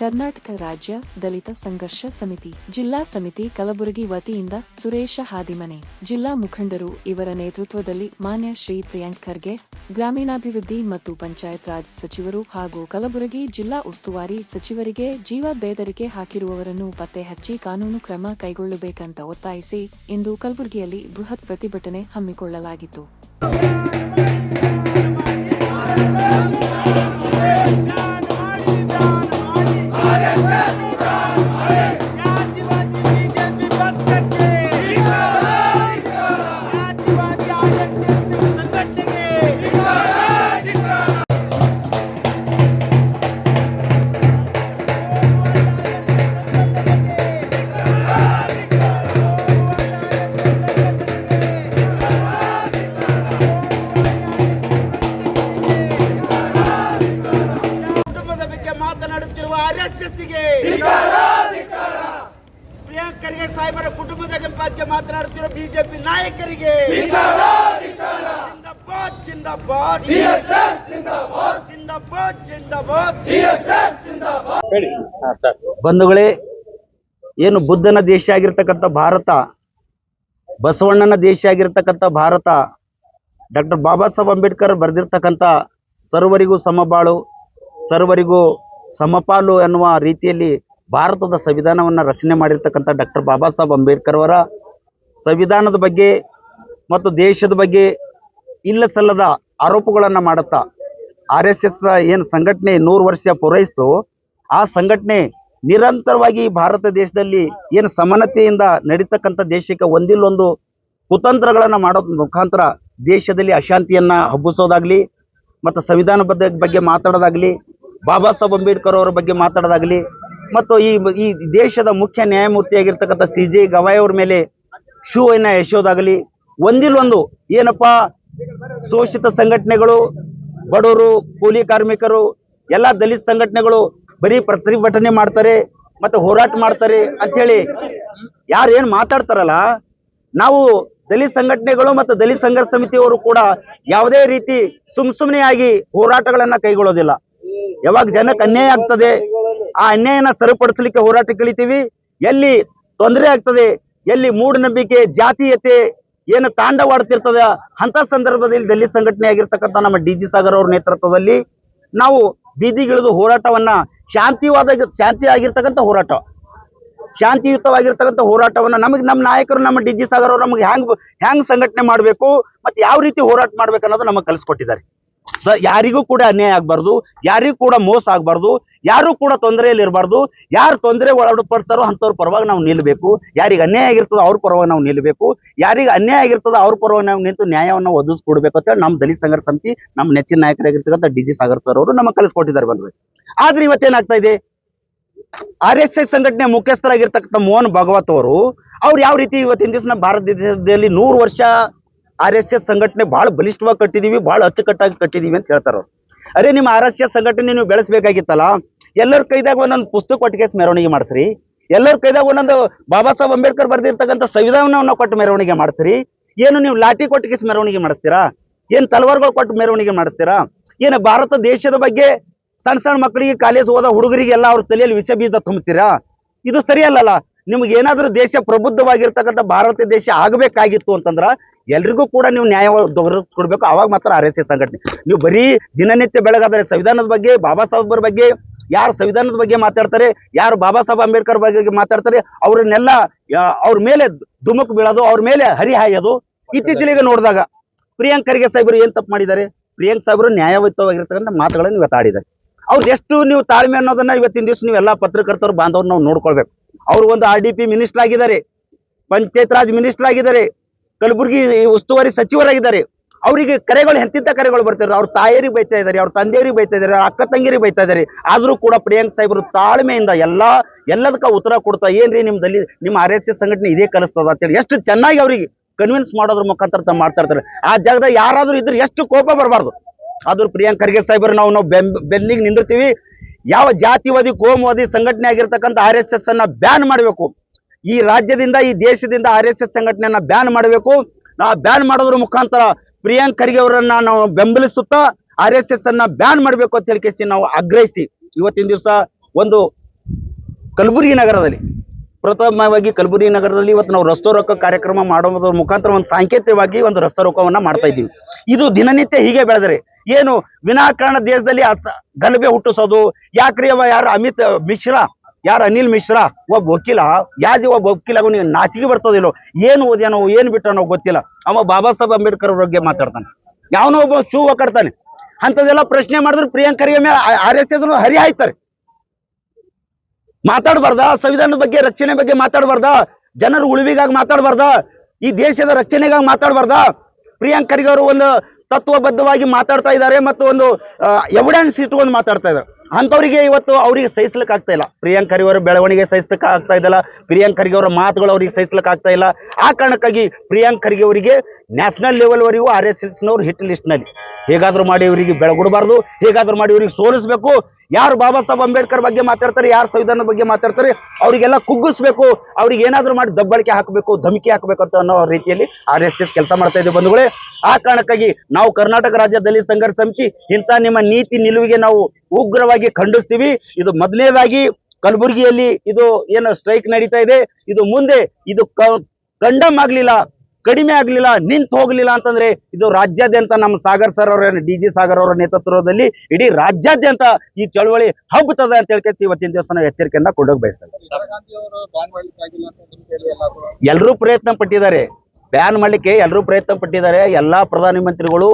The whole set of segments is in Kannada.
ಕರ್ನಾಟಕ ರಾಜ್ಯ ದಲಿತ ಸಂಘರ್ಷ ಸಮಿತಿ, ಜಿಲ್ಲಾ ಸಮಿತಿ ಕಲಬುರಗಿ ವತಿಯಿಂದ ಸುರೇಶ ಹಾದಿಮನೆ, ಜಿಲ್ಲಾ ಮುಖಂಡರು ಇವರ ನೇತೃತ್ವದಲ್ಲಿ ಮಾನ್ಯ ಶ್ರೀ ಪ್ರಿಯಾಂಕ್ ಖರ್ಗೆ, ಗ್ರಾಮೀಣಾಭಿವೃದ್ಧಿ ಮತ್ತು ಪಂಚಾಯತ್ ರಾಜ್ ಸಚಿವರು ಹಾಗೂ ಕಲಬುರಗಿ ಜಿಲ್ಲಾ ಉಸ್ತುವಾರಿ ಸಚಿವರಿಗೆ ಜೀವ ಬೇದರಿಕೆ ಹಾಕಿರುವವರನ್ನು ಪತ್ತೆ ಹಚ್ಚಿ ಕಾನೂನು ಕ್ರಮ ಕೈಗೊಳ್ಳಬೇಕಂತ ಒತ್ತಾಯಿಸಿ ಇಂದು ಕಲಬುರಗಿಯಲ್ಲಿ ಬೃಹತ್ ಪ್ರತಿಭಟನೆ ಹಮ್ಮಿಕೊಳ್ಳಲಾಗಿತ್ತು. ಬಿಜೆಪಿ ನಾಯಕರಿಗೆ. ಜಿಂದಾಬಾದ್ ಜಿಂದಾಬಾದ್. ಜಿಂದಾಬಾದ್ ಜಿಂದಾಬಾದ್. ಬಂಧುಗಳೇ ಏನು ಬುದ್ಧನ ದೇಶ ಆಗಿರ್ತಕ್ಕಂಥ ಭಾರತ ಬಸವಣ್ಣನ ದೇಶ ಆಗಿರ್ತಕ್ಕಂಥ ಭಾರತ ಡಾಕ್ಟರ್ ಬಾಬಾ ಸಾಹೇಬ್ ಅಂಬೇಡ್ಕರ್ ಬರೆದಿರ್ತಕ್ಕಂಥ ಸರ್ವರಿಗೂ ಸಮಬಾಳು ಸರ್ವರಿಗೂ ಸಮಪಾಲು ಎನ್ನುವ ರೀತಿಯಲ್ಲಿ ಭಾರತದ ಸಂವಿಧಾನವನ್ನು ರಚನೆ ಮಾಡಿರ್ತಕ್ಕಂಥ ಡಾಕ್ಟರ್ ಬಾಬಾ ಸಾಹೇಬ್ ಅಂಬೇಡ್ಕರ್ ಅವರ ಸಂವಿಧಾನದ ಬಗ್ಗೆ ಮತ್ತು ದೇಶದ ಬಗ್ಗೆ ಇಲ್ಲ ಸಲ್ಲದ ಆರೋಪಗಳನ್ನು ಮಾಡುತ್ತಾ ಆರ್ ಎಸ್ ಎಸ್ ಏನು ಸಂಘಟನೆ ನೂರು ವರ್ಷ ಪೂರೈಸಿತು, ಆ ಸಂಘಟನೆ ನಿರಂತರವಾಗಿ ಭಾರತ ದೇಶದಲ್ಲಿ ಏನು ಸಮಾನತೆಯಿಂದ ನಡೀತಕ್ಕಂಥ ದೇಶಕ್ಕೆ ಒಂದಿಲ್ಲೊಂದು ಕುತಂತ್ರಗಳನ್ನು ಮಾಡೋ ಮುಖಾಂತರ ದೇಶದಲ್ಲಿ ಅಶಾಂತಿಯನ್ನ ಹಬ್ಬಿಸೋದಾಗ್ಲಿ ಮತ್ತು ಸಂವಿಧಾನ ಬದ್ಧ ಬಗ್ಗೆ ಮಾತಾಡೋದಾಗ್ಲಿ, ಬಾಬಾ ಸಾಹೇಬ್ ಅಂಬೇಡ್ಕರ್ ಅವರ ಬಗ್ಗೆ ಮಾತಾಡೋದಾಗ್ಲಿ, ಮತ್ತು ಈ ಈ ದೇಶದ ಮುಖ್ಯ ನ್ಯಾಯಮೂರ್ತಿಯಾಗಿರ್ತಕ್ಕಂಥ ಸಿ ಜೆ ಗವಾಯ್ ಅವರ ಮೇಲೆ ಶೂ ಅನ್ನ ಎಸೆಯೋದಾಗಲಿ, ಒಂದಿಲ್ಲೊಂದು ಏನಪ್ಪಾ, ಶೋಷಿತ ಸಂಘಟನೆಗಳು, ಬಡವರು, ಕೂಲಿ ಕಾರ್ಮಿಕರು, ಎಲ್ಲ ದಲಿತ ಸಂಘಟನೆಗಳು ಬರೀ ಪ್ರತಿಭಟನೆ ಮಾಡ್ತಾರೆ ಮತ್ತೆ ಹೋರಾಟ ಮಾಡ್ತಾರೆ ಅಂಥೇಳಿ ಯಾರು ಏನು ಮಾತಾಡ್ತಾರಲ್ಲ, ನಾವು ದಲಿತ ಸಂಘಟನೆಗಳು ಮತ್ತು ದಲಿತ ಸಂಘರ್ಷ ಸಮಿತಿಯವರು ಕೂಡ ಯಾವುದೇ ರೀತಿ ಸುಮ್ ಸುಮ್ಮನೆ ಆಗಿ ಹೋರಾಟಗಳನ್ನ ಕೈಗೊಳ್ಳೋದಿಲ್ಲ. ಯಾವಾಗ ಜನಕ್ಕೆ ಅನ್ಯಾಯ ಆಗ್ತದೆ, ಆ ಅನ್ಯಾಯನ ಸರಿಪಡಿಸಲಿಕ್ಕೆ ಹೋರಾಟ ಕಳಿತೀವಿ ಎಲ್ಲಿ ತೊಂದರೆ ಆಗ್ತದೆ ಎಲ್ಲಿ ಮೂಢನಂಬಿಕೆ, ಜಾತೀಯತೆ ಏನು ತಾಂಡವಾಡ್ತಿರ್ತದ ಅಂತ ಸಂದರ್ಭದಲ್ಲಿ ದಲಿತ ಸಂಘಟನೆ ಆಗಿರ್ತಕ್ಕಂಥ ನಮ್ಮ ಡಿ ಜಿ ಸಾಗರ್ ಅವ್ರ ನೇತೃತ್ವದಲ್ಲಿ ನಾವು ಬೀದಿಗಿಳಿದು ಹೋರಾಟವನ್ನ ಶಾಂತಿವಾದ ಶಾಂತಿ ಆಗಿರ್ತಕ್ಕಂಥ ಹೋರಾಟ. ಶಾಂತಿಯುತವಾಗಿರ್ತಕ್ಕಂಥ ಹೋರಾಟವನ್ನ ನಮಗೆ, ನಮ್ಮ ನಾಯಕರು, ನಮ್ಮ ಡಿ ಜಿ ಸಾಗರ್ ಅವರು ನಮಗೆ ಹ್ಯಾಂಗ್ ಹ್ಯಾಂಗ್ ಸಂಘಟನೆ ಮಾಡಬೇಕು, ಮತ್ತೆ ಯಾವ ರೀತಿ ಹೋರಾಟ ಮಾಡ್ಬೇಕು ಅನ್ನೋದು ನಮಗೆ ಕಲಿಸ್ಕೊಟ್ಟಿದ್ದಾರೆ. ಸ, ಯಾರಿಗೂ ಕೂಡ ಅನ್ಯಾಯ ಆಗಬಾರ್ದು, ಯಾರಿಗೂ ಕೂಡ ಮೋಸ ಆಗಬಾರ್ದು, ಯಾರು ಕೂಡ ತೊಂದರೆಯಲ್ಲಿ ಇರಬಾರ್ದು, ಯಾರು ತೊಂದರೆ ಒಳಪಡ್ತಾರೋ ಪಡ್ತಾರೋ ಅಂಥವ್ರ ಪರವಾಗಿ ನಾವು ನಿಲ್ಲಬೇಕು ಯಾರಿಗೆ ಅನ್ಯಾಯ ಆಗಿರ್ತದೋ ಅವ್ರ ಪರವಾಗಿ ನಾವು ನಿಲ್ಲಬೇಕು ಯಾರಿಗೆ ಅನ್ಯಾಯ ಆಗಿರ್ತದೋ ಅವ್ರ ಪರವಾಗಿ ನಾವು ನಿಂತು ನ್ಯಾಯವನ್ನು ಒದಗಿಸ್ಕೊಡ್ಬೇಕು ಅಂತ ಹೇಳಿ ನಮ್ಮ ದಲಿತ ಸಂಘರ್ಷ ಸಮಿತಿ ನಮ್ಮ ನೆಚ್ಚಿನ ನಾಯಕರಾಗಿರ್ತಕ್ಕಂಥ ಡಿ ಜಿ ಸಾಗರ್ ಸರ್ ಅವರು ನಮಗೆ ಕಲಿಸ್ಕೊಟ್ಟಿದ್ದಾರೆ ಬಂದ್ರೆ ಆದ್ರೆ ಇವತ್ತೇನಾಗ್ತಾ ಇದೆ? ಆರ್ ಎಸ್ ಎಸ್ ಸಂಘಟನೆ ಮುಖ್ಯಸ್ಥರಾಗಿರ್ತಕ್ಕಂಥ ಮೋಹನ್ ಭಗವತ್ ಅವರು, ಅವ್ರು ಯಾವ ರೀತಿ ಇವತ್ತಿನ ದಿವಸ ನಮ್ಮ ಭಾರತ ದೇಶದಲ್ಲಿ ನೂರು ವರ್ಷ ಆರ್ ಎಸ್ ಎಸ್ ಸಂಘಟನೆ ಭಾಳ ಬಲಿಷ್ಠವಾಗಿ ಕಟ್ಟಿದೀವಿ ಬಹಳ ಅಚ್ಚುಕಟ್ಟಾಗಿ ಕಟ್ಟಿದೀವಿ ಅಂತ ಹೇಳ್ತಾರ ಅವ್ರು. ಅರೆ ನಿಮ್ಮ ಆರ್ ಎಸ್ ಎಸ್ ಸಂಘಟನೆ ನೀವು ಬೆಳೆಸಬೇಕಾಗಿತ್ತಲ್ಲ, ಎಲ್ಲರ ಕೈದಾಗ ಒಂದೊಂದು ಪುಸ್ತಕ ಕೊಟ್ಟಿಗೆ ಮೆರವಣಿಗೆ ಮಾಡಿಸ್ರಿ. ಎಲ್ಲರ ಕೈದಾಗ ಒಂದೊಂದು ಬಾಬಾ ಸಾಹೇಬ್ ಅಂಬೇಡ್ಕರ್ ಬರೆದಿರ್ತಕ್ಕಂಥ ಸಂವಿಧಾನವನ್ನು ಕೊಟ್ಟು ಮೆರವಣಿಗೆ ಮಾಡಿಸ್ರಿ. ಏನು ನೀವು ಲಾಠಿ ಕೊಟ್ಟಿಗೆ ಮೆರವಣಿಗೆ ಮಾಡಿಸ್ತೀರಾ? ಏನು ತಲವಾರ್ಗಳು ಕೊಟ್ಟು ಮೆರವಣಿಗೆ ಮಾಡಿಸ್ತೀರಾ? ಏನು ಭಾರತ ದೇಶದ ಬಗ್ಗೆ ಸಣ್ಣ ಸಣ್ಣ ಮಕ್ಕಳಿಗೆ ಕಾಲೇಜ್ ಓದೋ ಹುಡುಗರಿಗೆಲ್ಲ ಅವ್ರ ತಲೆಯಲ್ಲಿ ವಿಷ ಬೀಜ ತುಂಬುತ್ತೀರಾ ಇದು ಸರಿಯಲ್ಲಲ್ಲ. ನಿಮ್ಗೆ ಏನಾದ್ರೂ ದೇಶ ಪ್ರಬುದ್ಧವಾಗಿರ್ತಕ್ಕಂಥ ಭಾರತ ದೇಶ ಆಗಬೇಕಾಗಿತ್ತು ಅಂತಂದ್ರೆ ಎಲ್ರಿಗೂ ಕೂಡ ನೀವು ನ್ಯಾಯ ದೊರಕಿಸ್ಕೊಡ್ಬೇಕು ಅವಾಗ ಮಾತ್ರ ಆರ್ ಎಸ್ ಎಸ್ ಸಂಘಟನೆ. ನೀವು ಬರೀ ದಿನನಿತ್ಯ ಬೆಳಗಾದರೆ ಸಂವಿಧಾನದ ಬಗ್ಗೆ, ಬಾಬಾ ಸಾಹೇಬರ ಬಗ್ಗೆ, ಯಾರು ಸಂವಿಧಾನದ ಬಗ್ಗೆ ಮಾತಾಡ್ತಾರೆ, ಯಾರು ಬಾಬಾ ಸಾಹೇಬ್ ಅಂಬೇಡ್ಕರ್ ಬಗ್ಗೆ ಮಾತಾಡ್ತಾರೆ, ಅವ್ರನ್ನೆಲ್ಲ ಅವ್ರ ಮೇಲೆ ಧುಮುಕ್ ಬೀಳೋದು, ಅವ್ರ ಮೇಲೆ ಹರಿಹಾಯೋದು ಇತ್ತೀಚೆಗೆ ನೋಡಿದಾಗ. ಪ್ರಿಯಾಂಕ್ ಖರ್ಗೆ ಸಾಹೇಬರು ಏನು ತಪ್ಪು ಮಾಡಿದ್ದಾರೆ? ಪ್ರಿಯಾಂಕ್ ಸಾಹೇಬರು ನ್ಯಾಯಯುತವಾಗಿರ್ತಕ್ಕಂಥ ಮಾತುಗಳನ್ನು ಇವತ್ತು ಆಡಿದ್ದಾರೆ. ಅವ್ರು ಎಷ್ಟು ನೀವು ತಾಳ್ಮೆ ಅನ್ನೋದನ್ನ ಇವತ್ತಿನ ದಿವಸ ನೀವೆಲ್ಲ ಪತ್ರಕರ್ತರು, ಬಾಂಧವ್ರು ನಾವು ನೋಡ್ಕೊಳ್ಬೇಕು. ಅವ್ರು ಒಂದು ಆರ್ ಡಿ ಮಿನಿಸ್ಟರ್ ಆಗಿದ್ದಾರೆ, ಪಂಚಾಯತ್ ರಾಜ್ ಮಿನಿಸ್ಟರ್ ಆಗಿದ್ದಾರೆ, ಕಲಬುರಗಿ ಉಸ್ತುವಾರಿ ಸಚಿವರಾಗಿದ್ದಾರೆ. ಅವರಿಗೆ ಕರೆಗಳು ಎಂತಿಂತ ಕರೆಗಳು ಬರ್ತಾರೆ ಅವ್ರ ತಾಯಿಯರಿಗೆ ಬೈತಾ ಇದ್ದಾರೆ, ಅವ್ರ ತಂದೆಯವ್ರಿಗೆ ಬೈತಾ ಇದ್ದಾರೆ ಅಕ್ಕ ತಂಗಿಯರಿಗೆ ಬೈತಾ ಇದ್ದಾರೆ. ಆದರೂ ಕೂಡ ಪ್ರಿಯಾಂಕ್ ಸಾಹೇಬರು ತಾಳ್ಮೆಯಿಂದ ಎಲ್ಲಾ, ಎಲ್ಲದಕ್ಕ ಉತ್ತರ ಕೊಡ್ತಾ ಏನ್ರಿ ನಿಮ್ದಲ್ಲಿ? ನಿಮ್ಮ ಆರ್ ಎಸ್ ಎಸ್ ಸಂಘಟನೆ ಇದೇ ಕಲಿಸ್ತದ ಅಂತೇಳಿ. ಎಷ್ಟು ಚೆನ್ನಾಗಿ ಅವರಿಗೆ ಕನ್ವಿನ್ಸ್ ಮಾಡೋದ್ರ ಮುಖಾಂತರ ಮಾಡ್ತಾ ಇರ್ತಾರೆ. ಆ ಜಾಗದಾಗ ಯಾರಾದರೂ ಇದ್ರೆ ಎಷ್ಟು ಕೋಪ ಬರಬಾರ್ದು. ಆದ್ರೂ ಪ್ರಿಯಾಂಕ್ ಖರ್ಗೆ ಸಾಹೇಬರು ನಾವು ನಾವು ಬೆನ್ನಿಗೆ ನಿಂದಿರ್ತೀವಿ. ಯಾವ ಜಾತಿವಾದಿ ಕೋಮುವಾದಿ ಸಂಘಟನೆ ಆಗಿರ್ತಕ್ಕಂಥ ಆರ್ ಎಸ್ ಎಸ್ ಅನ್ನ ಬ್ಯಾನ್ ಮಾಡಬೇಕು. ಈ ರಾಜ್ಯದಿಂದ, ಈ ದೇಶದಿಂದ ಆರ್ ಎಸ್ ಎಸ್ ಸಂಘಟನೆಯನ್ನ ಬ್ಯಾನ್ ಮಾಡಬೇಕು. ಆ ಬ್ಯಾನ್ ಮಾಡೋದ್ರ ಮುಖಾಂತರ ಪ್ರಿಯಾಂಕ್ ಖರ್ಗೆ ಅವರನ್ನ ನಾವು ಬೆಂಬಲಿಸುತ್ತಾ ಆರ್ ಎಸ್ ಎಸ್ ಅನ್ನ ಬ್ಯಾನ್ ಮಾಡಬೇಕು ಅಂತ ಹೇಳಿ ನಾವು ಆಗ್ರಹಿಸಿ. ಇವತ್ತಿನ ದಿವಸ ಒಂದು ಕಲಬುರಗಿ ನಗರದಲ್ಲಿ, ಪ್ರಥಮವಾಗಿ ಕಲಬುರಗಿ ನಗರದಲ್ಲಿ ಇವತ್ತು ನಾವು ರಸ್ತೋರೋಕ ಕಾರ್ಯಕ್ರಮ ಮಾಡೋದ್ರ ಮುಖಾಂತರ ಒಂದು ಸಾಂಕೇತಿಕವಾಗಿ ಒಂದು ರಸ್ತೋರೋಕವನ್ನ ಮಾಡ್ತಾ ಇದ್ದೀವಿ. ಇದು ದಿನನಿತ್ಯ ಹೀಗೆ ಬೆಳೆದರೆ ಏನು ವಿನಾಕಾರಣ ದೇಶದಲ್ಲಿ ಗಲಭೆ ಹುಟ್ಟಿಸೋದು? ಯಾಕ್ರಿ ಅವ ಯಾರು ಅಮಿತ್ ಮಿಶ್ರಾ? ಯಾರು ಅನಿಲ್ ಮಿಶ್ರಾ? ಒಬ್ಬ ವಕೀಲ? ಯಾಜಿ ಒಬ್ಬ ವಕೀಲ ಅವನಿಗೆ ನಾಚಿಕೆ ಬರ್ತದಿಲ್ಲೋ ಏನು ಓದ್ಯಾನೋ, ಏನು ಬಿಟ್ಟನೋ ಗೊತ್ತಿಲ್ಲ. ಅವ ಬಾಬಾ ಸಾಹೇಬ್ ಅಂಬೇಡ್ಕರ್ ಬಗ್ಗೆ ಮಾತಾಡ್ತಾನೆ. ಯಾವನೋ ಒಬ್ಬ ಶೂ ಕಟ್ತಾನೆ ಅಂಥದ್ದೆಲ್ಲ ಪ್ರಶ್ನೆ ಮಾಡಿದ್ರೆ ಪ್ರಿಯಾಂಕರಿಗೆ ಮೇಲೆ ಆರ್ ಎಸ್ ಎಸ್ ಹರಿ ಆಯ್ತಾರೆ ಮಾತಾಡಬಾರ್ದ? ಸಂವಿಧಾನದ ಬಗ್ಗೆ, ರಕ್ಷಣೆ ಬಗ್ಗೆ ಮಾತಾಡಬಾರ್ದ? ಜನರ ಉಳಿವಿಗಾಗಿ ಮಾತಾಡಬಾರ್ದ? ಈ ದೇಶದ ರಕ್ಷಣೆಗಾಗಿ ಮಾತಾಡಬಾರ್ದ? ಪ್ರಿಯಾಂಕ್ ಖರ್ಗೆ ಅವರು ಒಂದು ತತ್ವಬದ್ಧವಾಗಿ ಮಾತಾಡ್ತಾ ಇದ್ದಾರೆ ಮತ್ತು ಒಂದು ಎವಿಡೆನ್ಸ್ ಇಟ್ಕೊಂಡು ಮಾತಾಡ್ತಾ ಇದ್ದಾರೆ. ಅಂಥವ್ರಿಗೆ ಇವತ್ತು ಅವರಿಗೆ ಸಹಿಸ್ಲಿಕ್ಕೆ ಆಗ್ತಾ ಇಲ್ಲ. ಪ್ರಿಯಾಂಕ್ ಅವರ ಬೆಳವಣಿಗೆ ಸಹಿಸ್ಲಿಕ್ಕೆ ಆಗ್ತಾ ಇದ್ದಲ್ಲ. ಪ್ರಿಯಾಂಕ್ ಖರ್ಗೆ ಅವರ ಮಾತುಗಳು ಅವರಿಗೆ ಸಹಿಸ್ಲಿಕ್ಕೆ ಆಗ್ತಾ ಇಲ್ಲ. ಆ ಕಾರಣಕ್ಕಾಗಿ ಪ್ರಿಯಾಂಕ್ ಖರ್ಗೆ ಅವರಿಗೆ ನ್ಯಾಷನಲ್ ಲೆವೆಲ್ವರೆಗೂ ಆರ್ ಎಸ್ ಎಸ್ನವ್ರು ಹಿಟ್ ಲಿಸ್ಟ್ನಲ್ಲಿ. ಹೇಗಾದ್ರೂ ಮಾಡಿ ಇವರಿಗೆ ಬೆಳಗುಡಬಾರ್ದು. ಹೇಗಾದರೂ ಮಾಡಿ ಇವರಿಗೆ ಸೋಲಿಸಬೇಕು. ಯಾರು ಬಾಬಾ ಸಾಹೇಬ್ ಅಂಬೇಡ್ಕರ್ ಬಗ್ಗೆ ಮಾತಾಡ್ತಾರೆ, ಯಾರು ಸಂವಿಧಾನದ ಬಗ್ಗೆ ಮಾತಾಡ್ತಾರೆ, ಅವರಿಗೆಲ್ಲ ಕುಗ್ಗಿಸ್ಬೇಕು. ಅವ್ರಿಗೆ ಏನಾದರೂ ಮಾಡಿ ದಬ್ಬಳಿಕೆ ಹಾಕಬೇಕು, ಧಮಕಿ ಹಾಕಬೇಕು ಅಂತ ಅನ್ನೋ ರೀತಿಯಲ್ಲಿ ಆರ್ ಎಸ್ ಎಸ್ ಕೆಲಸ ಮಾಡ್ತಾ ಇದ್ದೀವಿ ಬಂಧುಗಳೇ. ಆ ಕಾರಣಕ್ಕಾಗಿ ನಾವು ಕರ್ನಾಟಕ ರಾಜ್ಯ ದಲಿತ ಸಂಘರ್ಷ ಸಮಿತಿ, ಇಂಥ ನಿಮ್ಮ ನೀತಿ ನಿಲುವಿಗೆ ನಾವು ಉಗ್ರವಾಗಿ ಖಂಡಿಸ್ತೀವಿ. ಇದು ಮೊದಲನೇದಾಗಿ ಕಲಬುರಗಿಯಲ್ಲಿ ಇದು ಏನು ಸ್ಟ್ರೈಕ್ ನಡೀತಾ ಇದೆ. ಇದು ಮುಂದೆ ಇದು ಕಂಡಮ್ ಆಗ್ಲಿಲ್ಲ, ಕಡಿಮೆ ಆಗ್ಲಿಲ್ಲ, ನಿಂತು ಹೋಗ್ಲಿಲ್ಲ ಅಂತಂದ್ರೆ ಇದು ರಾಜ್ಯಾದ್ಯಂತ ನಮ್ಮ ಸಾಗರ್ ಸರ್ ಅವರ, ಡಿ ಜಿ ಸಾಗರ್ ಅವರ ನೇತೃತ್ವದಲ್ಲಿ ಇಡೀ ರಾಜ್ಯಾದ್ಯಂತ ಈ ಚಳವಳಿ ಹಬ್ಬತದೆ ಅಂತ ಹೇಳ್ಕೆ ಇವತ್ತಿನ ದಿವಸ ನಾವು ಎಚ್ಚರಿಕೆಯನ್ನ ಕೊಡೋಕೆ ಬಯಸ್ತೇವೆ. ಎಲ್ಲರೂ ಪ್ರಯತ್ನ ಪಟ್ಟಿದ್ದಾರೆ. ಬ್ಯಾನ್ ಮಾಡ್ಲಿಕ್ಕೆ ಎಲ್ಲರೂ ಪ್ರಯತ್ನ ಪಟ್ಟಿದ್ದಾರೆ. ಎಲ್ಲಾ ಪ್ರಧಾನಮಂತ್ರಿಗಳು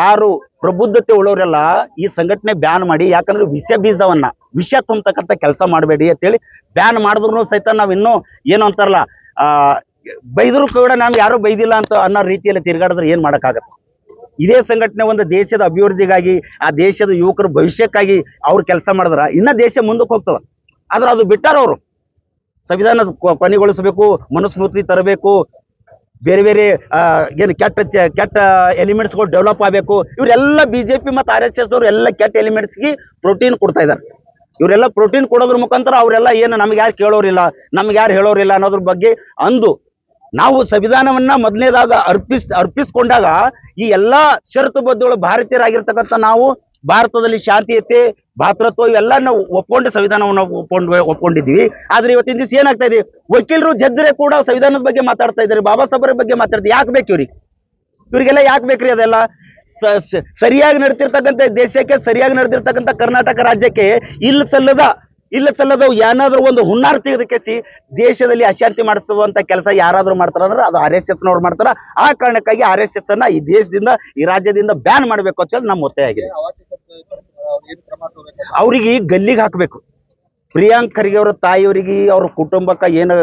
ಯಾರು ಪ್ರಬುದ್ಧತೆ ಉಳ್ಳವರೆಲ್ಲ ಈ ಸಂಘಟನೆ ಬ್ಯಾನ್ ಮಾಡಿ, ಯಾಕಂದ್ರೆ ವಿಷ ಬೀಜವನ್ನ, ವಿಷ ತುಂಬತಕ್ಕಂಥ ಕೆಲಸ ಮಾಡಬೇಡಿ ಅಂತೇಳಿ ಬ್ಯಾನ್ ಮಾಡಿದ್ರು ಸಹಿತ ನಾವ್ ಇನ್ನು ಏನು ಅಂತಾರಲ್ಲ ಬೈದ್ರು ಕೂಡ ನಮ್ಗೆ ಯಾರು ಬೈದಿಲ್ಲ ಅಂತ ಅನ್ನೋ ರೀತಿಯಲ್ಲಿ ತಿರುಗಾಡಿದ್ರೆ ಏನ್ ಮಾಡೋಕ್ಕಾಗತ್ತೆ? ಇದೇ ಸಂಘಟನೆ ಒಂದು ದೇಶದ ಅಭಿವೃದ್ಧಿಗಾಗಿ, ಆ ದೇಶದ ಯುವಕರ ಭವಿಷ್ಯಕ್ಕಾಗಿ ಅವ್ರು ಕೆಲಸ ಮಾಡಿದ್ರ, ಇನ್ನ ದೇಶ ಮುಂದಕ್ಕೆ ಹೋಗ್ತದ. ಆದ್ರೆ ಅದು ಬಿಟ್ಟಾರ ಅವರು. ಸಂವಿಧಾನ ಕೊನೆಗೊಳಿಸಬೇಕು ಮನುಸ್ಮೃತಿ ತರಬೇಕು ಬೇರೆ ಬೇರೆ ಏನು ಕೆಟ್ಟ ಕೆಟ್ಟ ಎಲಿಮೆಂಟ್ಸ್ಗಳು ಡೆವಲಪ್ ಆಗಬೇಕು. ಇವರೆಲ್ಲ ಪಿ ಮತ್ತು ಆರ್ ಎಸ್ ಎಸ್ ಅವರು ಎಲ್ಲ ಕೆಟ್ಟ ಎಲಿಮೆಂಟ್ಸ್ಗೆ ಪ್ರೋಟೀನ್ ಕೊಡ್ತಾ ಇದ್ದಾರೆ ಇವರೆಲ್ಲ ಪ್ರೋಟೀನ್ ಕೊಡೋದ್ರ ಮುಖಾಂತರ ಅವರೆಲ್ಲ ಏನು ನಮ್ಗೆ ಯಾರು ಕೇಳೋರಿಲ್ಲ, ನಮ್ಗೆ ಯಾರು ಹೇಳೋರಿಲ್ಲ ಅನ್ನೋದ್ರ ಬಗ್ಗೆ ಅಂದು ನಾವು ಸಂವಿಧಾನವನ್ನ ಮೊದಲನೇದಾಗ ಅರ್ಪಿಸ್, ಅರ್ಪಿಸ್ಕೊಂಡಾಗ ಈ ಎಲ್ಲಾ ಷರತ್ತುಬದ್ಧಗಳು ಭಾರತೀಯರಾಗಿರ್ತಕ್ಕಂಥ ನಾವು ಭಾರತದಲ್ಲಿ ಶಾಂತಿಯತೆ ಭಾತೃತ್ವ ಇವೆಲ್ಲ ನಾವು ಒಪ್ಕೊಂಡು ಸಂವಿಧಾನವನ್ನು ಒಪ್ಕೊಂಡು ಒಪ್ಕೊಂಡಿದ್ವಿ ಆದ್ರೆ ಇವತ್ತಿನ ದಿವಸ ಏನಾಗ್ತಾ ಇದೆ? ವಕೀಲರು, ಜಡ್ಜರೇ ಕೂಡ ಸಂವಿಧಾನದ ಬಗ್ಗೆ ಮಾತಾಡ್ತಾ ಇದ್ದಾರೆ, ಬಾಬಾ ಸಾಹೇಬರ ಬಗ್ಗೆ ಮಾತಾಡ್ತಾರೆ ಯಾಕೆ ಬೇಕು ಇವ್ರಿಗೆ? ಇವ್ರಿಗೆಲ್ಲ ಯಾಕೆ ಬೇಕ್ರಿ ಅದೆಲ್ಲ? ಸರಿಯಾಗಿ ನಡೆದಿರ್ತಕ್ಕಂಥ ದೇಶಕ್ಕೆ, ಸರಿಯಾಗಿ ನಡೆದಿರ್ತಕ್ಕಂಥ ಕರ್ನಾಟಕ ರಾಜ್ಯಕ್ಕೆ ಇಲ್ಲ ಸಲ್ಲದ ಇಲ್ಲ ಸಲ್ಲದ ಏನಾದ್ರೂ ಒಂದು ಹುನ್ನಾರ ತೆಗೆದಕ್ಕೆಸಿ ದೇಶದಲ್ಲಿ ಅಶಾಂತಿ ಮಾಡಿಸುವಂತ ಕೆಲಸ ಯಾರಾದ್ರೂ ಮಾಡ್ತಾರ ಅಂದ್ರೆ ಅದು ಆರ್ ಎಸ್ ಎಸ್ ನವ್ರು ಮಾಡ್ತಾರ. ಆ ಕಾರಣಕ್ಕಾಗಿ ಆರ್ ಎಸ್ ಎಸ್ ಅನ್ನ ಈ ದೇಶದಿಂದ, ಈ ರಾಜ್ಯದಿಂದ ಬ್ಯಾನ್ ಮಾಡಬೇಕು ಅಂತ ಹೇಳಿ ನಮ್ಮ ಒತ್ತಾಯ ಆಗಿದೆ. ಅವ್ರಿಗೆ ಗಲ್ಲಿಗೆ ಹಾಕಬೇಕು. ಪ್ರಿಯಾಂಕ್ ಖರ್ಗೆ ಅವರ ತಾಯಿಯವರಿಗೆ ಅವ್ರ ಕುಟುಂಬಕ್ಕೆ ಏನು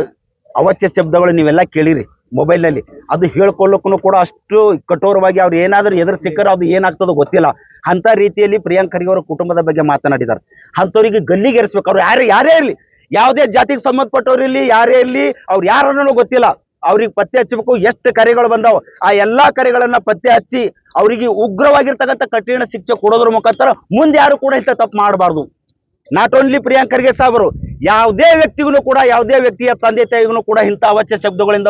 ಅವಚ್ಯ ಶಬ್ದಗಳು ನೀವೆಲ್ಲ ಕೇಳಿರಿ ಮೊಬೈಲ್ನಲ್ಲಿ. ಅದು ಹೇಳ್ಕೊಳ್ಳೋಕ್ಕೂ ಕೂಡ ಅಷ್ಟು ಕಠೋರವಾಗಿ ಅವ್ರು ಏನಾದರೂ ಎದುರು ಸಿಕ್ಕರೆ ಅದು ಏನಾಗ್ತದೋ ಗೊತ್ತಿಲ್ಲ. ಅಂತ ರೀತಿಯಲ್ಲಿ ಪ್ರಿಯಾಂಕ್ ಖರ್ಗೆ ಅವರ ಕುಟುಂಬದ ಬಗ್ಗೆ ಮಾತನಾಡಿದ್ದಾರೆ. ಅಂಥವ್ರಿಗೆ ಗಲ್ಲಿಗೆ ಏರಿಸ್ಬೇಕು ಅವ್ರು ಯಾರು ಯಾರೇ ಇರಲಿ. ಯಾವುದೇ ಜಾತಿಗೆ ಸಂಬಂಧಪಟ್ಟವ್ರು ಇರಲಿ, ಯಾರೇ ಇರಲಿ, ಅವ್ರು ಯಾರನ್ನೂ ಗೊತ್ತಿಲ್ಲ. ಅವ್ರಿಗೆ ಪತ್ತೆ ಹಚ್ಚಬೇಕು, ಎಷ್ಟು ಕರೆಗಳು ಬಂದಾವ. ಆ ಎಲ್ಲಾ ಕರೆಗಳನ್ನ ಪತ್ತೆ ಹಚ್ಚಿ ಅವರಿಗೆ ಉಗ್ರವಾಗಿರ್ತಕ್ಕಂಥ ಕಠಿಣ ಶಿಕ್ಷೆ ಕೊಡೋದ್ರ ಮುಖಾಂತರ ಮುಂದೆ ಯಾರು ಕೂಡ ಇಂಥ ತಪ್ಪು ಮಾಡಬಾರ್ದು. ನಾಟ್ ಓನ್ಲಿ ಪ್ರಿಯಾಂಕ್ ಖರ್ಗೆ ಸಾಬರು ಯಾವುದೇ ವ್ಯಕ್ತಿಗೂ ಕೂಡ, ಯಾವುದೇ ವ್ಯಕ್ತಿಯ ತಂದೆ ತಾಯಿಗೂ ಕೂಡ ಇಂಥ ಅವಶ್ಯ ಶಬ್ದಗಳಿಂದ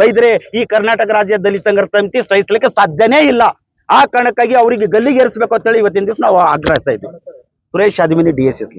ಬೈದ್ರೆ ಈ ಕರ್ನಾಟಕ ರಾಜ್ಯ ದಲಿತ ಸಂಘರ್ಷ ಸಮಿತಿ ಸಹಿಸಲಿಕ್ಕೆ ಸಾಧ್ಯನೇ ಇಲ್ಲ. ಆ ಕಾರಣಕ್ಕಾಗಿ ಅವರಿಗೆ ಗಲ್ಲಿಗೆ ಏರಿಸಬೇಕು ಅಂತೇಳಿ ಇವತ್ತಿನ ದಿವಸ ನಾವು ಆಗ್ರಹಿಸ್ತಾ ಇದ್ದೀವಿ. ಸುರೇಶ್ ಅದಿಮಿನಿ ಡಿ ಎಸ್ ಎಸ್